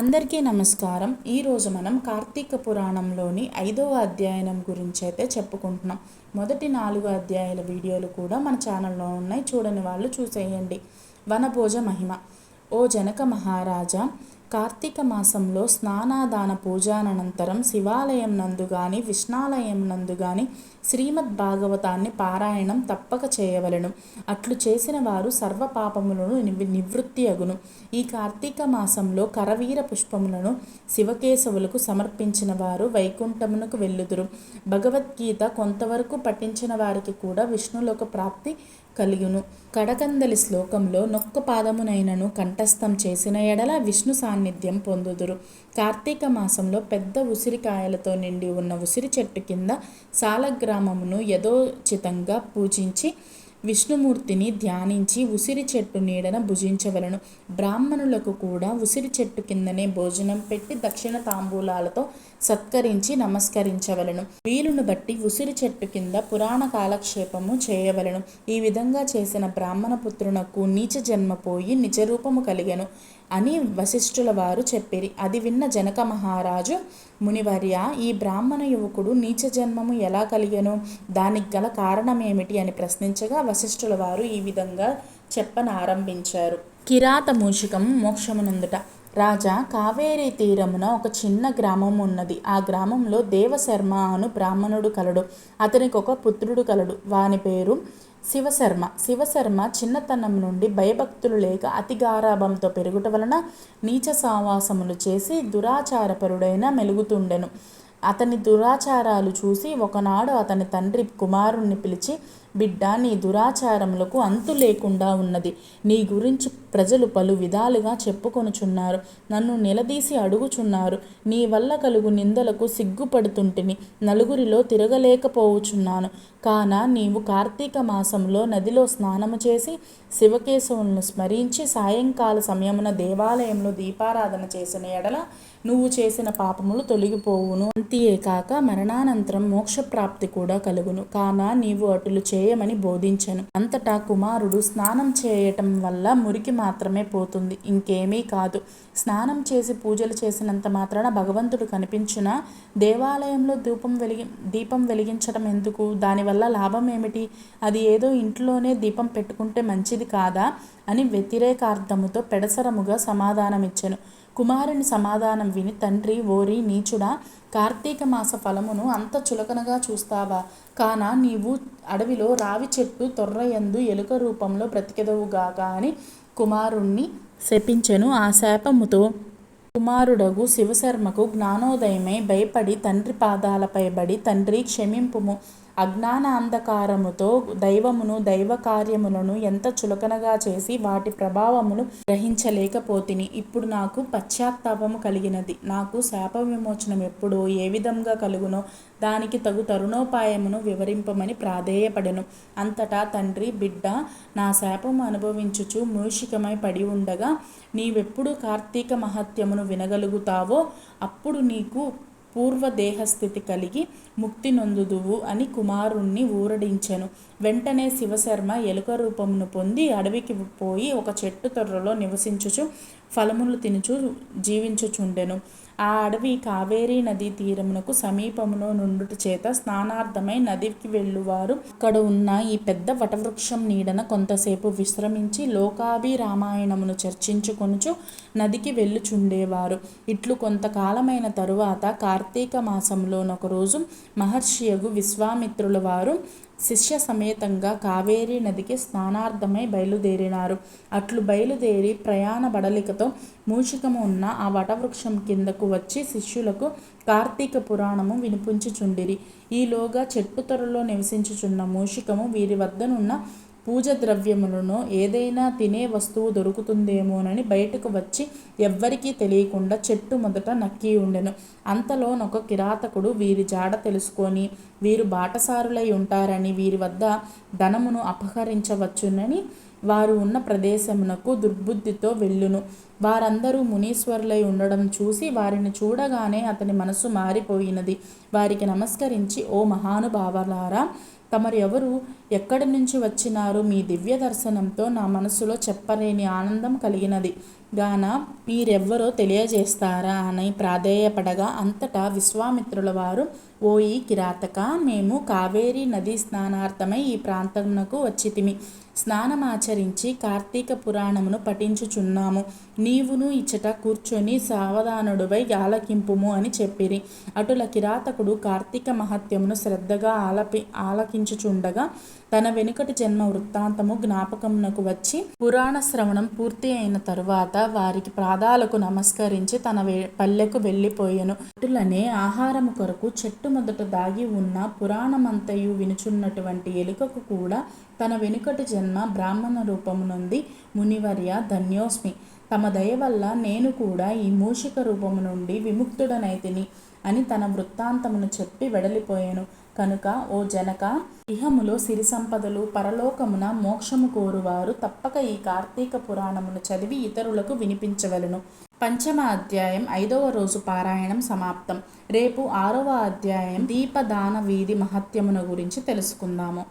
అందరికీ నమస్కారం. ఈరోజు మనం కార్తీక పురాణంలోని ఐదవ అధ్యాయనం గురించి అయితే చెప్పుకుంటున్నాం. మొదటి నాలుగు అధ్యాయాల వీడియోలు కూడా మన ఛానల్లో ఉన్నాయి. చూడని వాళ్ళు చూసేయండి. వనభోజ మహిమ. ఓ జనక మహారాజా కార్తీక మాసంలో స్నానాదాన పూజానంతరం శివాలయం నందు గాని విష్ణాలయం నందు గాని శ్రీమద్ భాగవతాన్ని పారాయణం తప్పక చేయవలెను. అట్లు చేసిన వారు సర్వ పాపములను నివృత్తి అగును. ఈ కార్తీక మాసంలో కరవీర పుష్పములను శివకేశవులకు సమర్పించిన వారు వైకుంఠమునకు వెళ్ళుదురు. భగవద్గీత కొంతవరకు పఠించిన వారికి కూడా విష్ణులోక ప్రాప్తి కలుగును. కడకందలి శ్లోకంలో నొక్క పాదమునైనను కంఠస్థం చేసిన ఎడల విష్ణు సాన్నిధ్యం పొందుదురు. కార్తీక మాసంలో పెద్ద ఉసిరికాయలతో నిండి ఉన్న ఉసిరి చెట్టు కింద సాలగ్రామమును యథోచితంగా పూజించి విష్ణుమూర్తిని ధ్యానించి ఉసిరి చెట్టు నీడన భుజించవలను. బ్రాహ్మణులకు కూడా ఉసిరి చెట్టు కిందనే భోజనం పెట్టి దక్షిణ తాంబూలాలతో సత్కరించి నమస్కరించవలను. వీలును బట్టి ఉసిరి చెట్టు కింద పురాణ కాలక్షేపము చేయవలను. ఈ విధంగా చేసిన బ్రాహ్మణ పుత్రునకు నీచ జన్మ పోయి నిజరూపము కలిగెను. అని వశిష్ఠుల వారు చెప్పిరి. అది విన్న జనక మహారాజు మునివర్య ఈ బ్రాహ్మణ యువకుడు నీచ జన్మము ఎలా కలిగను? దానికి గల కారణమేమిటి? అని ప్రశ్నించగా వశిష్ఠుల వారు ఈ విధంగా చెప్పనారంభించారు. కిరాత మూషికం మోక్షమునందుట. రాజా కావేరీ తీరమున ఒక చిన్న గ్రామం ఉన్నది. ఆ గ్రామంలో దేవశర్మ అను బ్రాహ్మణుడు కలడు. అతనికి ఒక పుత్రుడు కలడు. వాని పేరు శివశర్మ. శివశర్మ చిన్నతనం నుండి భయభక్తులు లేక అతి గారాభంతో పెరుగుట వలన నీచ సావాసములు చేసి దురాచారపరుడైన మెలుగుతుండెను. అతని దురాచారాలు చూసి ఒకనాడు అతని తండ్రి కుమారుణ్ణి పిలిచి బిడ్డ నీ దురాచారములకు అంతు లేకుండా ఉన్నది. నీ గురించి ప్రజలు పలు విధాలుగా చెప్పుకొనుచున్నారు. నన్ను నిలదీసి అడుగుచున్నారు. నీ వల్ల కలుగు నిందలకు సిగ్గుపడుతుంటిని. నలుగురిలో తిరగలేకపోవుచున్నాను. కాన నీవు కార్తీక మాసంలో నదిలో స్నానము చేసి శివకేశవులను స్మరించి సాయంకాల సమయమున దేవాలయంలో దీపారాధన చేసిన ఎడల నువ్వు చేసిన పాపములు తొలగిపోవును. అంతియే కాక మరణానంతరం మోక్షప్రాప్తి కూడా కలుగును. కాన నీవు అటులు చేయమని బోధించను. అంతటా కుమారుడు స్నానం చేయటం వల్ల మురికి మాత్రమే పోతుంది. ఇంకేమీ కాదు. స్నానం చేసి పూజలు చేసినంత మాత్రాన భగవంతుడు కనిపించిన? దేవాలయంలో దీపం వెలిగి దీపం వెలిగించడం ఎందుకు? దానివల్ల లాభం ఏమిటి? అది ఏదో ఇంట్లోనే దీపం పెట్టుకుంటే మంచిది కాదా? అని వ్యతిరేకార్థముతో పెడసరముగా సమాధానమిచ్చెను. కుమారుని సమాధానం విని తండ్రి ఓరి నీచుడా కార్తీక మాస ఫలమును అంత చులకనగా చూస్తావా? కాన నీవు అడవిలో రావి చెట్టు తొర్రయందు ఎలుక రూపంలో బ్రతికెదవుగాక అని కుమారుణ్ణి శపించెను ఆ శాపముతో. కుమారుడగు శివశర్మకు జ్ఞానోదయమై భయపడి తండ్రి పాదాలపై బడి తండ్రి క్షమింపుము. అజ్ఞాన అంధకారముతో దైవమును దైవ కార్యములను ఎంత చులకనగా చేసి వాటి ప్రభావమును గ్రహించలేకపోతిని. ఇప్పుడు నాకు పశ్చాత్తాపము కలిగినది. నాకు శాప విమోచనం ఎప్పుడో ఏ విధంగా కలుగునో దానికి తగు తరుణోపాయమును వివరింపమని ప్రాధేయపడెను. అంతటా తండ్రి బిడ్డ నా శాపము అనుభవించుచు మూషికమై పడి ఉండగా నీవెప్పుడు కార్తీక మహత్యమును వినగలుగుతావో అప్పుడు నీకు పూర్వ దేహస్థితి కలిగి ముక్తి నొందుదువు అని కుమారుణ్ణి ఊరడించెను. వెంటనే శివశర్మ ఎలుక రూపమును పొంది అడవికి పోయి ఒక చెట్టు తొర్రలో నివసించుచు ఫలములు తినుచు జీవించుచుండెను. ఆ అడవి కావేరీ నదీ తీరమునకు సమీపములో నుండుట చేత స్నానార్థమై నదికి వెళ్ళువారు. అక్కడ ఉన్న ఈ పెద్ద వటవృక్షం నీడన కొంతసేపు విశ్రమించి లోకాభిరామాయణమును చర్చించుకొనుచు నదికి వెళ్ళుచుండేవారు. ఇట్లు కొంతకాలమైన తరువాత కార్తీక మాసంలోనొక రోజు మహర్షియగు విశ్వామిత్రుల వారు శిష్య సమేతంగా కావేరీ నదికి స్నానార్థమై బయలుదేరినారు. అట్లు బయలుదేరి ప్రయాణ బడలికతో మూషికము ఉన్న ఆ వటవృక్షం కిందకు వచ్చి శిష్యులకు కార్తీక పురాణము వినిపించుచుండిరి. ఈలోగా చెట్టు తొరలో నివసించుచున్న మూషికము వీరి వద్దనున్న పూజ ద్రవ్యములను ఏదైనా తినే వస్తువు దొరుకుతుందేమోనని బయటకు వచ్చి ఎవ్వరికీ తెలియకుండా చెట్టు మొదట నక్కి ఉండెను. అంతలోనొక కిరాతకుడు వీరి జాడ తెలుసుకొని వీరు బాటసారులై ఉంటారని వీరి వద్ద ధనమును అపహరించవచ్చునని వారు ఉన్న ప్రదేశమునకు దుర్బుద్ధితో వెళ్ళును. వారందరూ మునీశ్వరులై ఉండడం చూసి వారిని చూడగానే అతని మనసు మారిపోయినది. వారికి నమస్కరించి ఓ మహానుభావలారా తమరు ఎవరు? ఎక్కడి నుంచి వచ్చినారు? మీ దివ్య దర్శనంతో నా మనసులో చెప్పలేని ఆనందం కలిగినది. గాన మీరెవ్వరో తెలియజేస్తారా? అని ప్రాధేయపడగా అంతటా విశ్వామిత్రుల వారు ఓ ఈ కిరాతక మేము కావేరీ నదీ స్నానార్థమై ఈ ప్రాంతమునకు వచ్చితిమి. స్నానమాచరించి కార్తీక పురాణమును పఠించుచున్నాము. నీవును ఇచ్చట కూర్చొని సావధానుడువై ఆలకింపుము అని చెప్పిరి. అటుల కిరాతకుడు కార్తీక మహత్యమును శ్రద్ధగా ఆలపి ఆలకించుచుండగా తన వెనుకటి జన్మ వృత్తాంతము జ్ఞాపకమునకు వచ్చి పురాణ శ్రవణం పూర్తి అయిన తరువాత వారికి ప్రాదాలకు నమస్కరించి తన పల్లెకు వెళ్ళిపోయాను. అటులనే ఆహారము కొరకు చెట్టు మొదట దాగి ఉన్న పురాణమంతయు వినుచున్నటువంటి ఎలుకకు కూడా తన వెనుకటి జన్మ బ్రాహ్మణ రూపము నుండి మునివర్య ధన్యోస్మి. తమ దయ వల్ల నేను కూడా ఈ మూషిక రూపము నుండి విముక్తుడనైతిని అని తన వృత్తాంతమును చెప్పి వెడలిపోయాను. కనుక ఓ జనక ఇహములో సిరి సంపదలు పరలోకమున మోక్షము కోరువారు తప్పక ఈ కార్తీక పురాణమును చదివి ఇతరులకు వినిపించవలను. పంచమ అధ్యాయం ఐదవ రోజు పారాయణం సమాప్తం. రేపు ఆరవ అధ్యాయం దీపదాన వీధి మహత్యమున గురించి తెలుసుకుందాము.